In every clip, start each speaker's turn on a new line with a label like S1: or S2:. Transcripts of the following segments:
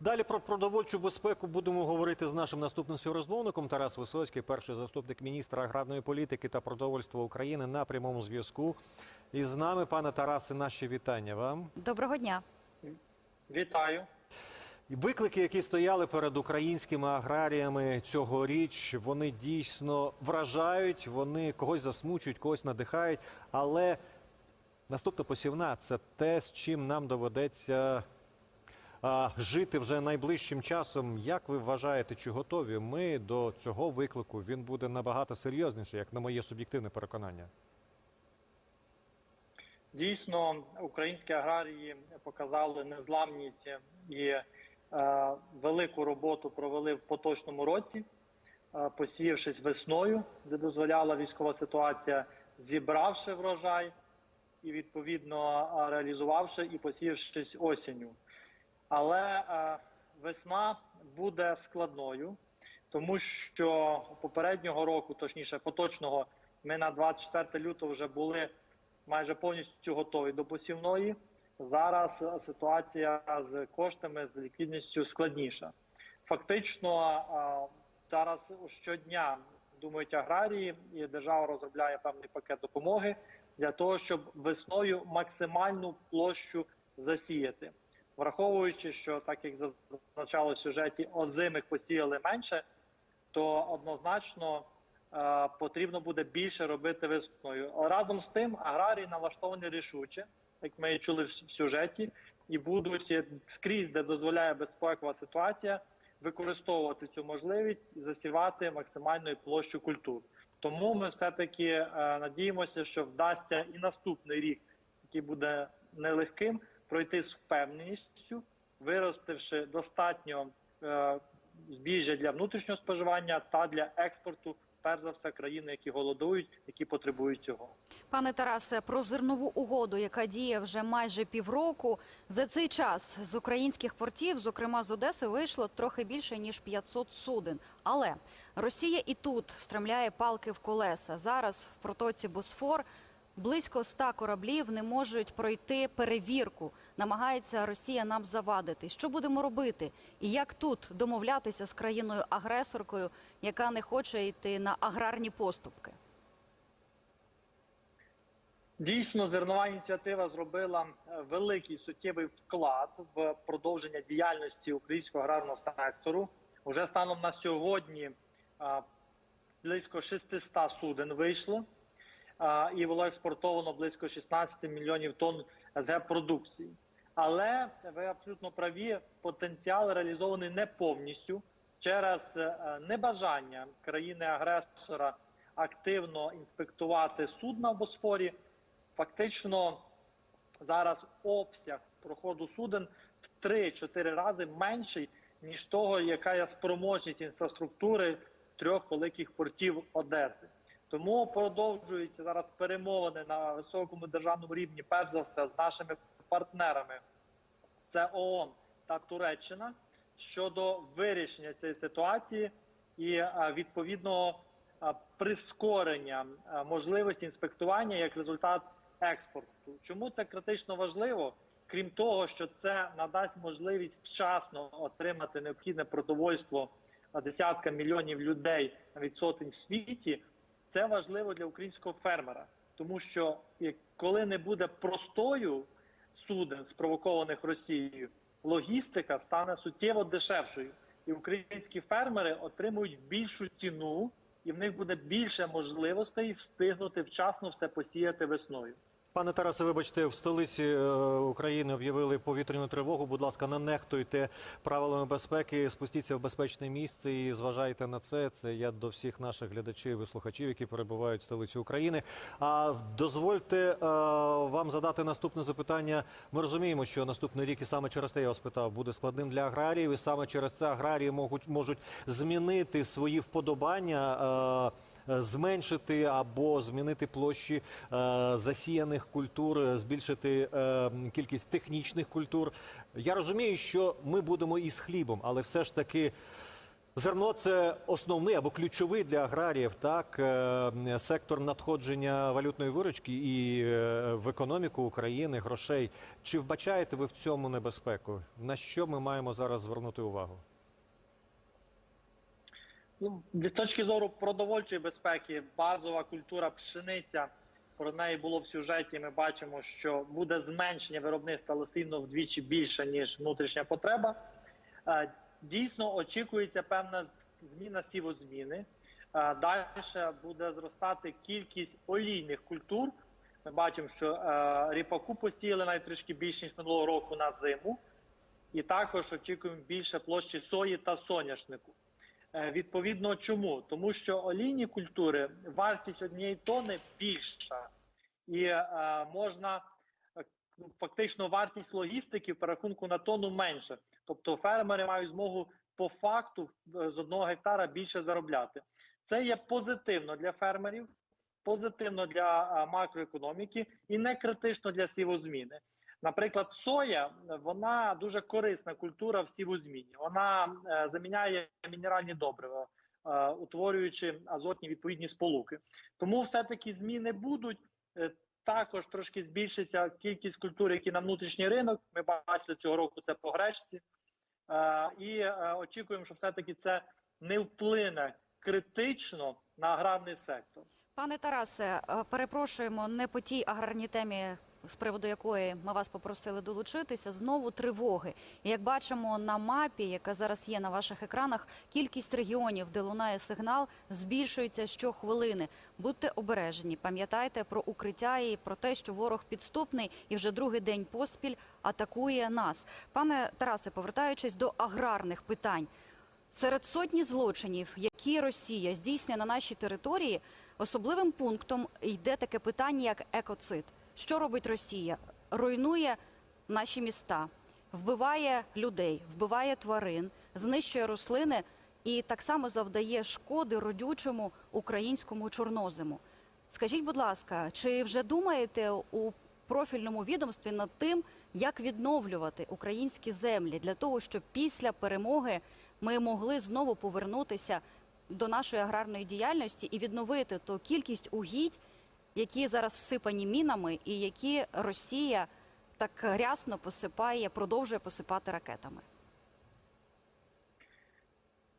S1: Далі про продовольчу безпеку будемо говорити з нашим наступним співрозмовником Тарас Висоцький, перший заступник міністра аграрної політики та продовольства України на прямому зв'язку. І з нами, пане Тарасе, наші вітання вам.
S2: Доброго дня.
S3: Вітаю.
S1: Виклики, які стояли перед українськими аграріями цьогоріч, вони дійсно вражають, вони когось засмучують, когось надихають. Але наступна посівна це те, з чим нам доведеться жити вже найближчим часом. Як ви вважаєте, чи готові ми до цього виклику? Він буде набагато серйозніше, як на моє суб'єктивне переконання.
S3: Дійсно, українські аграрії показали незламність і е, велику роботу провели в поточному році, е, посіявшись весною, де дозволяла військова ситуація, зібравши врожай і відповідно е, реалізувавши і посіявшись осінню. Але е, весна буде складною, тому що попереднього року, точніше поточного, ми на 24 лютого вже були майже повністю готові до посівної. Зараз ситуація з коштами, з ліквідністю складніша. Фактично, е, зараз щодня думають аграрії, і держава розробляє певний пакет допомоги для того, щоб весною максимальну площу засіяти, враховуючи, що так як зазначало в сюжеті, озимих посіяли менше, то однозначно е, потрібно буде більше робити весною. Разом з тим, аграрії налаштовані рішуче, як ми і чули в сюжеті, і будуть е, скрізь, де дозволяє безпекова ситуація, використовувати цю можливість і засівати максимальною площу культур. Тому ми все-таки е, надіємося, що вдасться і наступний рік, який буде нелегким, пройти з впевненістю, виростивши достатньо е, збіжжя для внутрішнього споживання та для експорту, перш за все, країни, які голодують, які потребують цього.
S2: Пане Тарасе, про зернову угоду, яка діє вже майже півроку. За цей час з українських портів, зокрема з Одеси, вийшло трохи більше ніж 500 суден. Але Росія і тут встромляє палки в колеса. Зараз в протоці Босфор близько 100 кораблів не можуть пройти перевірку. Намагається Росія нам завадити. Що будемо робити? І як тут домовлятися з країною агресоркою, яка не хоче йти на аграрні поступки?
S3: Дійсно, зернова ініціатива зробила е, великий суттєвий вклад в продовження діяльності українського аграрного сектору. Уже станом на сьогодні близько 600 суден вийшло і було експортовано близько 16 мільйонів тонн СГ продукції. Але ви абсолютно праві, потенціал реалізований не повністю через е, небажання країни-агресора активно інспектувати судна в Босфорі. Фактично зараз обсяг проходу суден в 3-4 рази менший, ніж того, яка є спроможність інфраструктури трьох великих портів Одеси. Тому продовжуються зараз перемовини на високому державному рівні, перш за все, з нашими партнерами. Це ООН та Туреччина щодо вирішення цієї ситуації і е, відповідного е, прискорення е, можливості інспектування як результат експорту. Чому це критично важливо? Крім того, що це надасть можливість вчасно отримати необхідне продовольство десяткам мільйонів людей від сотень в світі, це важливо для українського фермера, тому що коли не буде простою суден, спровокованих Росією, логістика стане суттєво дешевшою, і українські фермери отримують більшу ціну, і в них буде більше можливостей встигнути вчасно все посіяти весною.
S1: Пане Тарасе, вибачте, в столиці е, України об'явили повітряну тривогу. Будь ласка, не нехтуйте правилами безпеки, спустіться в безпечне місце і зважайте на це. Це я до всіх наших глядачів і слухачів, які перебувають в столиці України. А дозвольте е, вам задати наступне запитання. Ми розуміємо, що наступний рік і саме через те я вас питав, буде складним для аграріїв, і саме через це аграрії можуть можуть змінити свої вподобання. Е, зменшити або змінити площі е, засіяних культур, е, збільшити кількість технічних культур. Я розумію, що ми будемо із хлібом, але все ж таки. Зерно це основний або ключовий для аграріїв, так сектор надходження валютної виручки і в економіку України грошей. Чи вбачаєте ви в цьому небезпеку? На що ми маємо зараз звернути увагу?
S3: Ну, з точки зору продовольчої безпеки, базова культура пшениця. Про неї було в сюжеті. Ми бачимо, що буде зменшення виробництва, але вдвічі більше ніж внутрішня потреба. Е, Дійсно очікується певна зміна сівозміни. Е, Далі буде зростати кількість олійних культур. Ми бачимо, що е, ріпаку посіяли навіть трішки більше ніж минулого року на зиму, і також очікуємо більше площі сої та соняшнику. Е, Відповідно, чому? Тому що олійні культури вартість однієї тони більша, і е, можна е, фактично вартість логістики в перерахунку на тонну менше. Тобто фермери мають змогу по факту е, з одного гектара більше заробляти. Це є позитивно для фермерів, позитивно для макроекономіки і не критично для сівозміни. Наприклад, соя вона дуже корисна культура в сівозміні. Вона е, заміняє мінеральні добрива, е, утворюючи азотні відповідні сполуки. Тому все-таки зміни будуть. Е, також трошки збільшиться кількість культур, які на внутрішній ринок. Ми бачили цього року це по гречці. І очікуємо, що все-таки це не вплине критично на аграрний сектор.
S2: Пане Тарасе, перепрошуємо не по тій аграрній темі, з приводу якої ми вас попросили долучитися. Знову тривоги. І як бачимо на мапі, яка зараз є на ваших екранах, кількість регіонів, де лунає сигнал, збільшується щохвилини. Будьте обережені, пам'ятайте про укриття і про те, що ворог підступний і вже другий день поспіль атакує нас. Пане Тарасе, повертаючись до аграрних питань. Серед сотні злочинів, які Росія здійснює на нашій території, особливим пунктом йде таке питання, як екоцид. Що робить Росія? Руйнує наші міста, вбиває людей, вбиває тварин, знищує рослини і так само завдає шкоди родючому українському чорнозиму. Скажіть, будь ласка, чи вже думаєте у профільному відомстві над тим, як відновлювати українські землі для того, щоб після перемоги ми могли знову повернутися до нашої аграрної діяльності і відновити ту кількість угідь, які зараз всипані мінами, і які Росія так рясно посипає, продовжує посипати ракетами.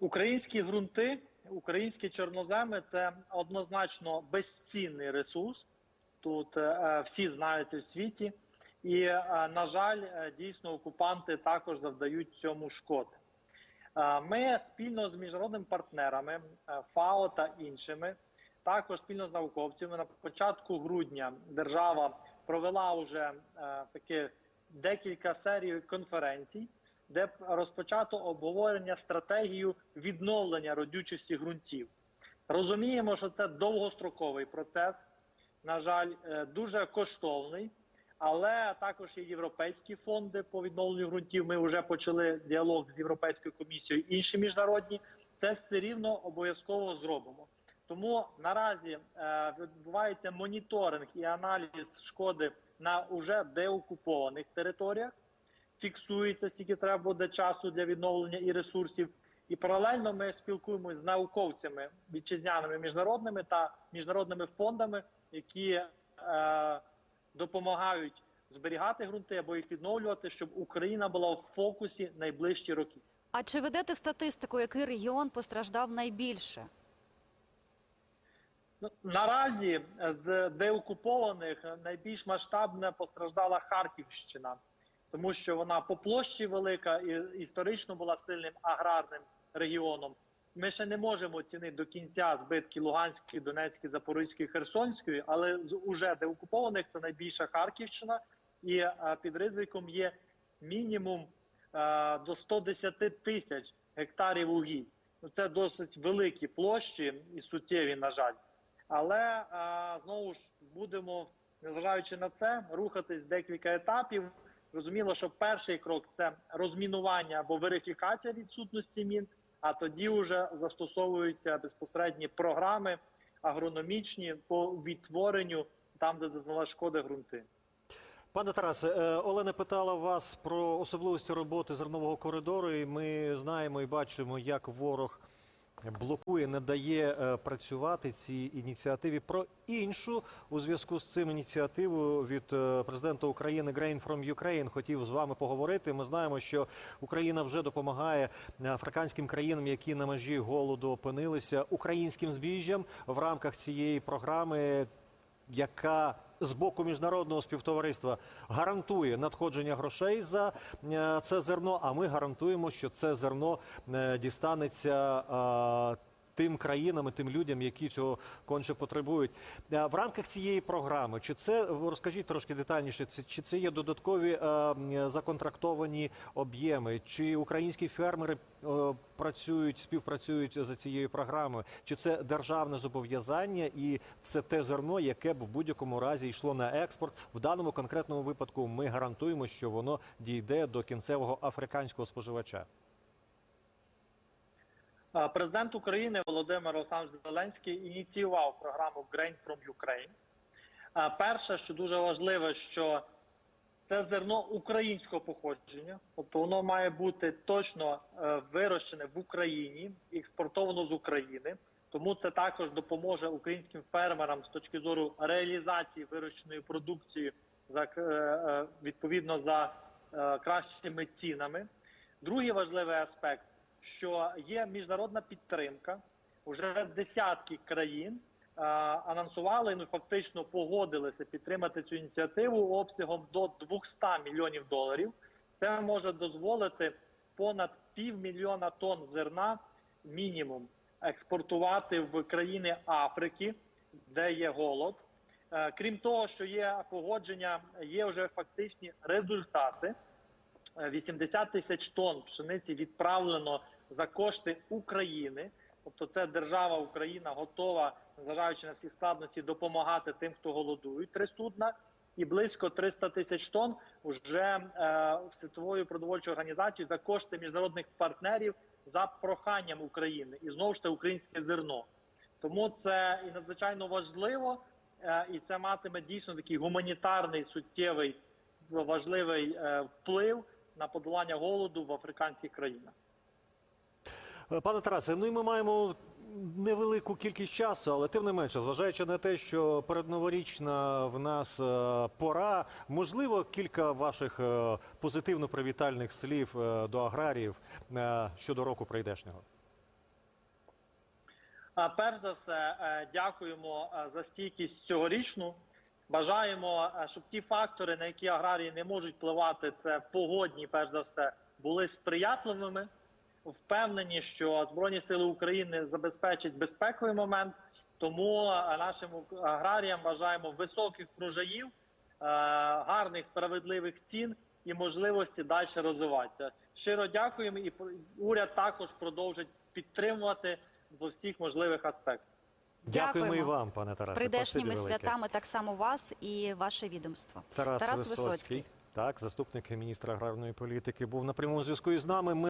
S3: Українські ґрунти, українські чорноземи це однозначно безцінний ресурс. Тут е, всі знають це в світі, і е, на жаль, е, дійсно окупанти також завдають цьому шкоди. Е, Ми спільно з міжнародними партнерами е, ФАО та іншими, також спільно з науковцями на початку грудня держава провела вже е, таке декілька серій конференцій, де розпочато обговорення стратегію відновлення родючості ґрунтів. Розуміємо, що це довгостроковий процес, на жаль, е, дуже коштовний. Але також є європейські фонди по відновленню ґрунтів. Ми вже почали діалог з європейською комісією. Інші міжнародні це все рівно обов'язково зробимо. Тому наразі е, відбувається моніторинг і аналіз шкоди на уже деокупованих територіях. Фіксується скільки треба буде часу для відновлення і ресурсів. І паралельно ми спілкуємося з науковцями вітчизняними міжнародними та міжнародними фондами, які е, допомагають зберігати ґрунти або їх відновлювати, щоб Україна була в фокусі найближчі роки.
S2: А чи ведете статистику, який регіон постраждав найбільше?
S3: Ну, наразі з деокупованих найбільш масштабно постраждала Харківщина, тому що вона по площі велика і історично була сильним аграрним регіоном. Ми ще не можемо оцінити до кінця збитки Луганської, Донецької, Запорізької, Херсонської, але з уже деокупованих це найбільша Харківщина, і е, під ризиком є мінімум е, до 110 тисяч гектарів угідь. Ну це досить великі площі і суттєві, на жаль. Але е, знову ж будемо, незважаючи на це, рухатись декілька етапів. Зрозуміло, що перший крок це розмінування або верифікація відсутності мін. А тоді вже застосовуються безпосередні програми агрономічні по відтворенню там, де зазнала шкоди ґрунти.
S1: Пане Тарасе, е, Олена питала вас про особливості роботи зернового коридору, і ми знаємо і бачимо, як ворог блокує, не дає е, працювати цій ініціативі. Про іншу у зв'язку з цим ініціативу від е, президента України Grain from Ukraine хотів з вами поговорити. Ми знаємо, що Україна вже допомагає африканським країнам, які на межі голоду опинилися українським збіжжям в рамках цієї програми яка з боку міжнародного співтовариства гарантує надходження грошей за е, це зерно. А ми гарантуємо, що це зерно е, дістанеться. Тим країнам, і тим людям, які цього конче потребують, Е, в рамках цієї програми, чи це розкажіть трошки детальніше, чи це є додаткові е, законтрактовані об'єми, чи українські фермери е, працюють, співпрацюють за цією програмою, чи це державне зобов'язання, і це те зерно, яке б в будь-якому разі йшло на експорт. В даному конкретному випадку ми гарантуємо, що воно дійде до кінцевого африканського споживача.
S3: Президент України Володимир Олександрович Зеленський ініціював програму Grain from Ukraine. Перше, що дуже важливе, що це зерно українського походження, тобто воно має бути точно е, вирощене в Україні і експортовано з України. Тому це також допоможе українським фермерам з точки зору реалізації вирощеної продукції за е, е, відповідно за кращими цінами. Другий важливий аспект, що є міжнародна підтримка. Уже десятки країн анонсували, ну фактично погодилися підтримати цю ініціативу обсягом до 200 мільйонів доларів. Це може дозволити понад півмільйона тонн зерна мінімум експортувати в країни Африки, де є голод. Е, Крім того, що є погодження, є вже фактичні результати. Е, 80 тисяч тонн пшениці відправлено за кошти України. Тобто, це держава Україна готова, незважаючи на всі складності, допомагати тим, хто голодують. Три судна і близько 300 тисяч тонн вже е, світовою продовольчою організацією за кошти міжнародних партнерів за проханням України. І знову ж це українське зерно. Тому це і надзвичайно важливо, е, і це матиме дійсно такий гуманітарний суттєвий важливий е, вплив на подолання голоду в африканських країнах.
S1: Е, Пане Тарасе, ну і ми маємо невелику кількість часу, але тим не менше, зважаючи на те, що передноворічна в нас е, пора, можливо, кілька ваших е, позитивно-привітальних слів е, до аграріїв щодо року прийдешнього.
S3: Перш за все, дякуємо за стійкість цьогорічну. Бажаємо, е, щоб ті фактори, на які аграрії не можуть впливати, це погодні, перш за все, були сприятливими. Впевнені, що Збройні Сили України забезпечать безпековий момент. Тому е, нашим аграріям бажаємо високих врожаїв, е, гарних справедливих цін і можливості далі розвиватися. Щиро дякуємо, і уряд також продовжить підтримувати в усіх можливих аспектах.
S1: Дякуємо, і вам, пане
S2: З
S1: Тарасе.
S2: прийдешніми
S1: Спасибі
S2: святами так само вас і ваше відомство.
S1: Тарас,
S2: Тарас
S1: Висоцький,
S2: Висоцький.
S1: так, заступник міністра аграрної політики, був на прямому зв'язку із нами. Ми